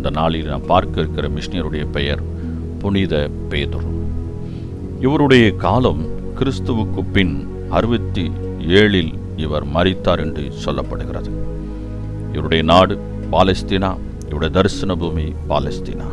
இந்த நாளில் நாம் பார்க்க இருக்கிற மிஷினியருடைய பெயர் புனித பேதுரு. இவருடைய காலம் கிறிஸ்துவுக்கு பின் அறுபத்தி ஏழில் இவர் மறித்தார் என்று சொல்லப்படுகிறது. இவருடைய நாடு பாலஸ்தீனா இவருடைய தரிசன பூமி பாலஸ்தீனா.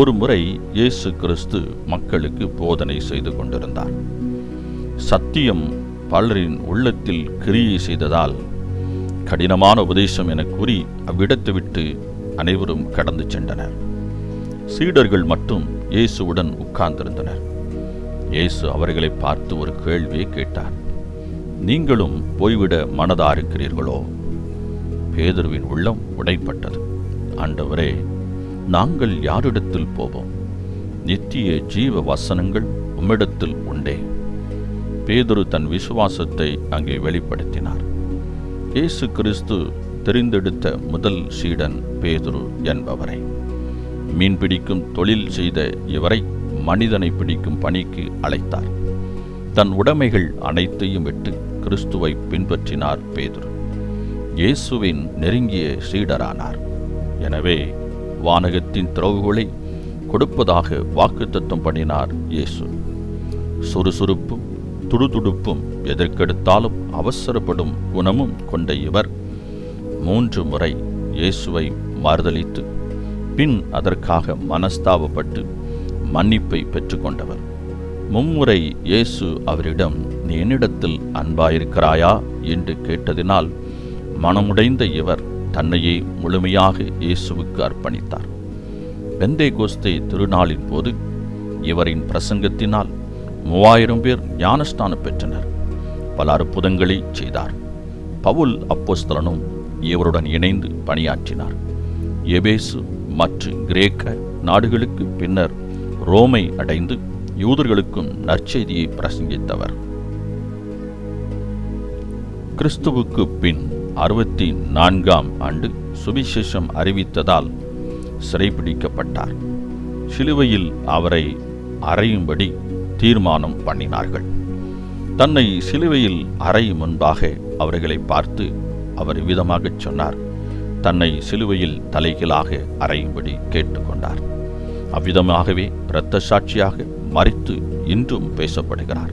ஒரு முறை இயேசு கிறிஸ்து மக்களுக்கு போதனை செய்து கொண்டிருந்தார். சத்தியம் பலரின் உள்ளத்தில் கிரியை செய்ததால் கடினமான உபதேசம் என கூறி அவ்விடத்தை விட்டு அனைவரும் கடந்து சென்றனர். சீடர்கள் மட்டும் இயேசுவுடன் உட்கார்ந்திருந்தனர். இயேசு அவர்களை பார்த்து ஒரு கேள்வியை கேட்டார். நீங்களும் போய்விட மனதா இருக்கிறீர்களோ பேதுருவின் உள்ளம் உடைப்பட்டது. ஆண்டவரே நாங்கள் யாரிடத்தில் போவோம்? நித்திய ஜீவ வசனங்கள் உம்மிடத்தில் உண்டே. பேதுரு தன் விசுவாசத்தை அங்கே வெளிப்படுத்தினார். இயேசு கிறிஸ்து தெரிந்தெடுத்த முதல் சீடன் பேதுரு என்பவரை. மீன் பிடிக்கும் தொழில் செய்த இவரை மனிதனை பிடிக்கும் பணிக்கு அழைத்தார். தன் உடைமைகள் அனைத்தையும் விட்டு கிறிஸ்துவை பின்பற்றினார் பேதுரு. இயேசுவின் நெருங்கிய சீடரானார். எனவே வானகத்தின் திறவுகளை கொடுப்பதாக வாக்குத்தத்தம் பண்ணினார் இயேசு. சுறுசுறுப்பும் துடுதுடுப்பும் எதற்கெடுத்தாலும் அவசரப்படும் குணமும் கொண்ட இவர் மூன்று முறை இயேசுவை மறுதளித்து பின் அதற்காக மனஸ்தாபப்பட்டு மன்னிப்பை பெற்றுக்கொண்டவர். மும்முறை இயேசு அவரிடம் நீ என்னிடத்தில் அன்பாயிருக்கிறாயா? என்று கேட்டதினால் மனமுடைந்த இவர் தன்னையே முழுமையாக இயேசுவுக்கு அர்ப்பணித்தார். வெந்தே கோஸ்தே திருநாளின் போது இவரின் பிரசங்கத்தினால் மூவாயிரம் பேர் ஞானஸ்தானம் பெற்றனர். பல அற்புதங்களை செய்தார். பவுல் அப்போஸ்தலனும் இவருடன் இணைந்து பணியாற்றினார். எபேசு மற்றும் கிரேக்க நாடுகளுக்கு பின்னர் ரோமை அடைந்து யூதர்களுக்கும் நற்செய்தியை பிரசங்கித்தவர். கிறிஸ்துவுக்கு பின் அறுபத்தி நான்காம் ஆண்டு சுவிசேஷம் அறிவித்ததால் சிறைபிடிக்கப்பட்டார். சிலுவையில் அவரை அறையும்படி தீர்மானம் பண்ணினார்கள். தன்னை சிலுவையில் அறையும் முன்பாக அவர்களை பார்த்து அவர் விதமாகச் சொன்னார். தன்னை சிலுவையில் தலைகீழாக அறையும்படி கேட்டுக்கொண்டார். அவ்விதமாகவே இரத்த சாட்சியாக மறித்து இன்றும் பேசப்படுகிறார்.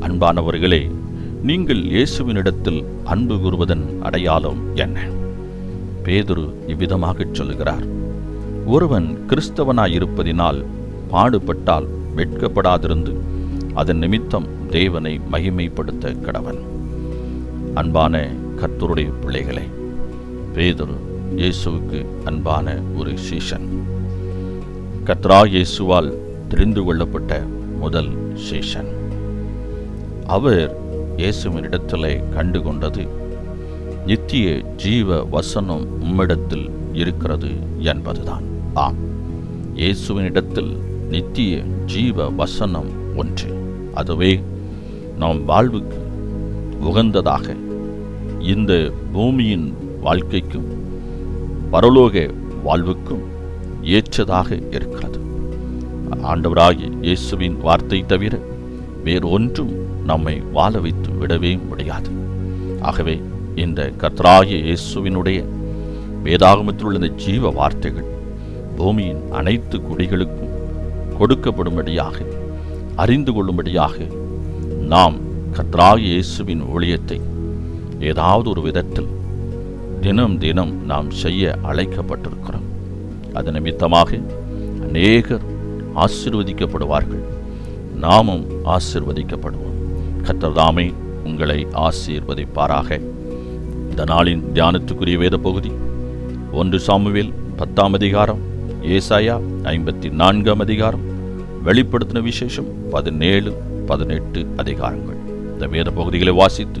அன்பானவர்களே நீங்கள் இயேசுவினிடத்தில் அன்பு கூறுவதன் அடையாளம் என்ன? பேதுரு இவ்விதமாகச் சொல்லுகிறார். ஒருவன் கிறிஸ்தவனாயிருப்பதினால் பாடுபட்டால் வெட்கப்படாதிருந்து அதன் நிமித்தம் தேவனை மகிமைப்படுத்த கடவன். அன்பான கர்த்தருடைய பிள்ளைகளே பேதுரு இயேசுவுக்கு அன்பான ஒரு சீஷன். கத்ரா இயேசுவால் தெரிந்து கொள்ளப்பட்ட முதல் சீஷன். அவர் இயேசுவினிடத்திலே கண்டு கொண்டது நித்திய ஜீவ வசனம் உம்மிடத்தில் இருக்கிறது என்பதுதான். ஆம் இயேசுவினிடத்தில் நித்திய ஜீவ வசனம் ஒன்று. அதுவே நாம் வாழ்வுக்கு உகந்ததாக இந்த பூமியின் வாழ்க்கைக்கும் பரலோக வாழ்வுக்கும் ஏற்றதாக இருக்கிறது. ஆண்டவராகிய இயேசுவின் வார்த்தை தவிர வேறொன்றும் நம்மை வாழ வைத்து விடவே முடியாது. ஆகவே இந்த கத்ராய இயேசுவினுடைய வேதாகமத்தில் உள்ள இந்த ஜீவ வார்த்தைகள் பூமியின் அனைத்து குடிகளுக்கும் கொடுக்கப்படும்படியாக அறிந்து கொள்ளும்படியாக நாம் கத்ராய இயேசுவின் ஊழியத்தை ஏதாவது ஒரு விதத்தில் தினம் தினம் நாம் செய்ய அழைக்கப்பட்டிருக்கிறோம். அது நிமித்தமாக அநேகர் ஆசிர்வதிக்கப்படுவார்கள். நாமும் ஆசிர்வதிக்கப்படுவோம். கத்தர்தாமே உங்களை ஆசீர்வதிப்பாராக. இந்த நாளின் தியானத்துக்குரிய வேத பகுதி ஒன்று சாமுவேல் பத்தாம் அதிகாரம் ஏசாயா ஐம்பத்தி நான்காம் அதிகாரம் வெளிப்படுத்தின விசேஷம் பதினேழு பதினெட்டு அதிகாரங்கள். இந்த வேத பகுதிகளை வாசித்து